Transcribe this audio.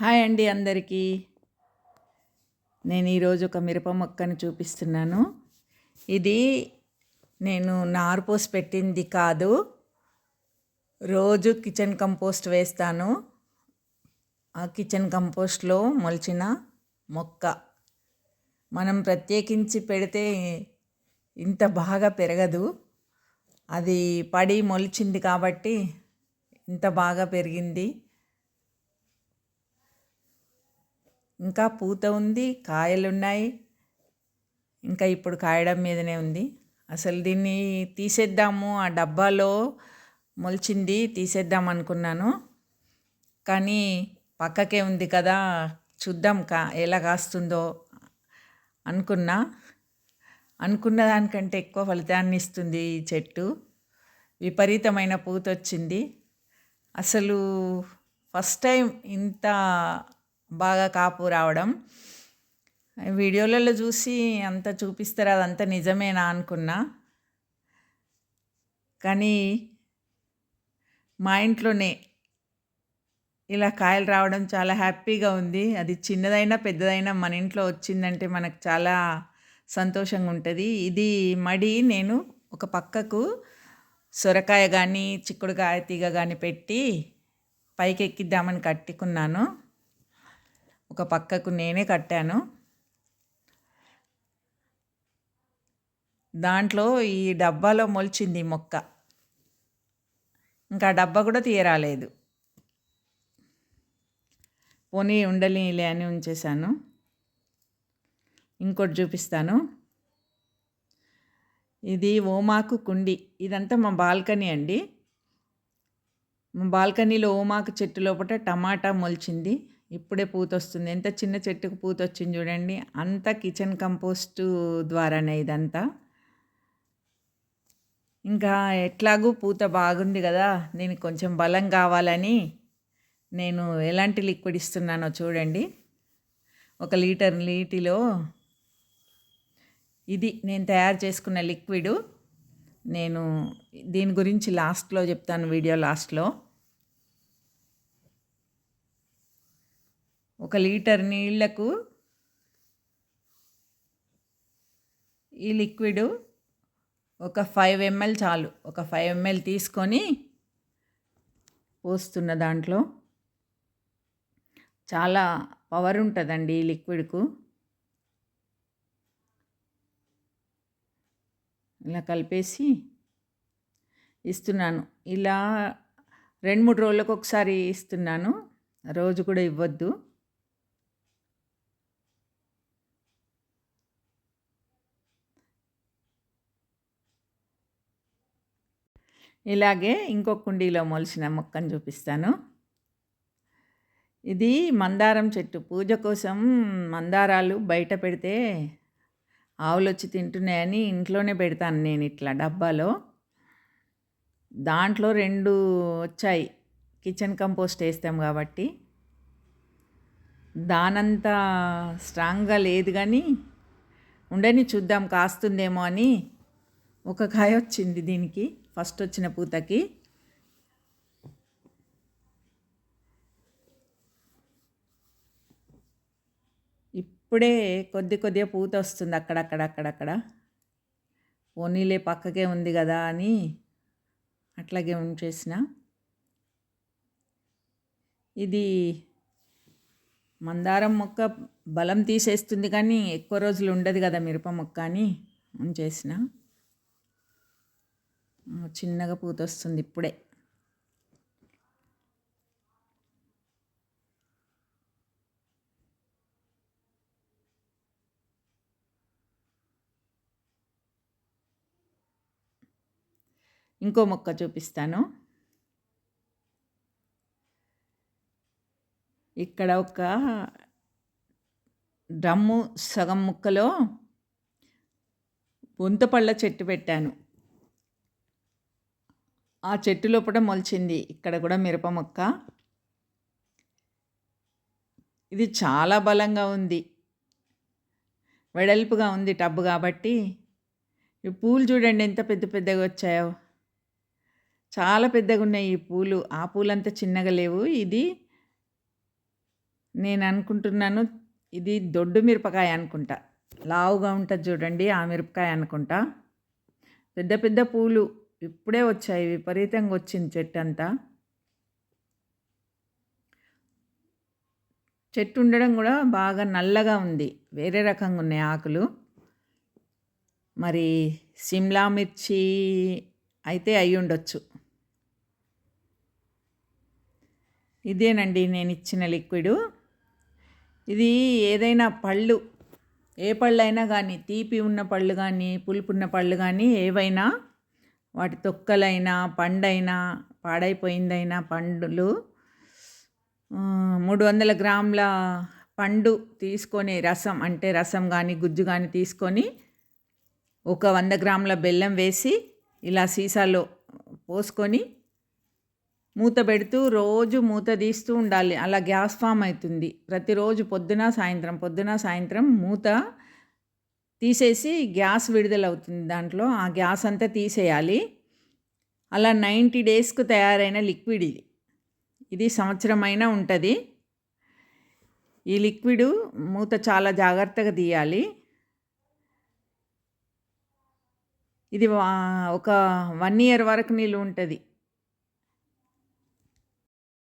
Hi అండి అందరికీ. నేను ఈరోజు ఒక మిరప మొక్కను చూపిస్తున్నాను. ఇది నేను నారు పోసి పెట్టింది కాదు. రోజు కిచెన్ కంపోస్ట్ వేస్తాను. ఆ కిచెన్ కంపోస్ట్లో మొలిచిన మొక్క. మనం ప్రత్యేకించి పెడితే ఇంత బాగా పెరగదు. అది పడి మొలిచింది కాబట్టి ఇంత బాగా పెరిగింది. ఇంకా పూత ఉంది కాయలు ఉన్నాయి ఇంకా ఇప్పుడు కాయడం మీదనే ఉంది. అసలు దీన్ని తీసేద్దాము ఆ డబ్బాలో మొలిచింది తీసేద్దాం అనుకున్నాను. కానీ పక్కకే ఉంది కదా చూద్దాం కా ఎలా కాస్తుందో అనుకున్నా. అనుకున్న దానికంటే ఎక్కువ ఫలితాన్ని ఇస్తుంది ఈ చెట్టు. విపరీతమైన పూత వచ్చింది అసలు ఫస్ట్ టైం ఇంత బాగా కాపు రావడం. వీడియోలలో చూసి అంత చూపిస్తారు అదంతా నిజమేనా అనుకున్నా. కానీ మా ఇంట్లోనే ఇలా కాయలు రావడం చాలా హ్యాపీగా ఉంది. అది చిన్నదైనా పెద్దదైనా మన ఇంట్లో వచ్చిందంటే మనకు చాలా సంతోషంగా ఉంటుంది. ఇది మడి నేను ఒక పక్కకు సొరకాయ కానీ చిక్కుడుకాయ తీగ కానీ పెట్టి పైకి ఎక్కిద్దామని కట్టుకున్నాను. ఒక పక్కకు నేనే కట్టాను. దాంట్లో ఈ డబ్బాలో మొలిచింది మొక్క. ఇంకా డబ్బా కూడా తీయరాలేదు. పోనీ ఉండలిలే అని ఉంచేశాను. ఇంకోటి చూపిస్తాను. ఇది ఓమాకు కుండి. ఇదంతా మా బాల్కనీ అండి. మా బాల్కనీలో ఓమాకు చెట్టు లోపల టమాటా మొలిచింది. ఇప్పుడే పూత వస్తుంది ఎంత చిన్న చెట్టుకు పూత వచ్చింది చూడండి. అంతా కిచెన్ కంపోస్టు ద్వారానే ఇదంతా. ఇంకా ఎట్లాగూ పూత బాగుంది కదా. దీనికి కొంచెం బలం కావాలని నేను ఎలాంటి లిక్విడ్ ఇస్తున్నానో చూడండి. ఒక లీటర్ నీటిలో ఇది నేను తయారు చేసుకున్న లిక్విడ్. నేను దీని గురించి లాస్ట్లో చెప్తాను వీడియో లాస్ట్లో. ఒక లీటర్ నీళ్ళకు ఈ లిక్విడ్ ఒక ఫైవ్ ఎంఎల్ చాలు. ఒక ఫైవ్ ఎంఎల్ తీసుకొని పోస్తున్న దాంట్లో చాలా పవర్ ఉంటుందండి ఈ లిక్విడ్కు. ఇలా కలిపేసి ఇస్తున్నాను. ఇలా రెండు మూడు రోజులకు ఒకసారి ఇస్తున్నాను. రోజు కూడా ఇవ్వద్దు. ఇలాగే ఇంకో కుండీలో మొలిచిన మొక్కను చూపిస్తాను. ఇది మందారం చెట్టు. పూజ కోసం మందారాలు బయట పెడితే ఆవులు వచ్చి తింటున్నాయని ఇంట్లోనే పెడతాను నేను ఇట్లా డబ్బాలో. దాంట్లో రెండు వచ్చాయి. కిచెన్ కంపోస్ట్ వేస్తాం కాబట్టి. దానంత స్ట్రాంగ్గా లేదు కానీ ఉండని చూద్దాం కాస్తుందేమో అని ఒక కాయ వచ్చింది దీనికి ఫస్ట్ వచ్చిన పూతకి. ఇప్పుడే కొద్ది కొద్దిగా పూత వస్తుంది అక్కడక్కడ అక్కడక్కడ పోనీలే పక్కకే ఉంది కదా అని అట్లాగే ఉంచేసిన. ఇది మందారం మొక్క బలం తీసేస్తుంది కానీ ఎక్కువ రోజులు ఉండదు కదా మిరప మొక్క అని ఉంచేసిన. చిన్నగా పూత వస్తుంది ఇప్పుడే. ఇంకో మొక్క చూపిస్తాను. ఇక్కడ ఒక డ్రమ్ము సగం ముక్కలో బొంతపళ్ళ చెట్టు పెట్టాను. ఆ చెట్టు లోపల మొలిచింది. ఇక్కడ కూడా మిరప మొక్క. ఇది చాలా బలంగా ఉంది. వెడల్పుగా ఉంది టబ్బు కాబట్టి. ఈ పూలు చూడండి ఎంత పెద్ద పెద్దగా వచ్చాయో. చాలా పెద్దగా ఉన్నాయి ఈ పూలు. ఆ పూలంతా చిన్నగా లేవు. ఇది నేను అనుకుంటున్నాను ఇది దొడ్డు మిరపకాయ అనుకుంటా. లావుగా ఉంటుంది చూడండి ఆ మిరపకాయ అనుకుంటా. పెద్ద పెద్ద పూలు. ఇప్పుడే వచ్చాయి విపరీతంగా వచ్చింది చెట్టు అంతా. చెట్టు ఉండడం కూడా బాగా నల్లగా ఉంది వేరే రకంగా ఉన్నాయి ఆకులు. మరి సిమ్లా మిర్చి అయితే అయి ఉండొచ్చు. ఇదేనండి నేను ఇచ్చిన లిక్విడ్. ఇది ఏదైనా పళ్ళు ఏ పళ్ళు అయినా కానీ తీపి ఉన్న పళ్ళు కానీ పులుపు ఉన్న పళ్ళు కానీ ఏవైనా వాటి తొక్కలైనా పండైనా పాడైపోయిందైనా పండులు మూడు వందల గ్రాముల పండు తీసుకొని రసం అంటే రసం కానీ గుజ్జు కానీ తీసుకొని ఒక వంద గ్రాముల బెల్లం వేసి ఇలా సీసాలో పోసుకొని మూత పెడుతూ రోజు మూత తీస్తూ ఉండాలి. అలా గ్యాస్ ఫామ్ అవుతుంది. ప్రతిరోజు పొద్దున సాయంత్రం పొద్దున సాయంత్రం మూత తీసేసి గ్యాస్ విడుదలవుతుంది దాంట్లో. ఆ గ్యాస్ అంతా తీసేయాలి. అలా నైంటీ డేస్కు తయారైన లిక్విడ్ ఇది. ఇది సంవత్సరమైనా ఉంటుంది. ఈ లిక్విడ్ మూత చాలా జాగ్రత్తగా తీయాలి. ఇది ఒక వన్ ఇయర్ వరకు నీళ్ళు ఉంటుంది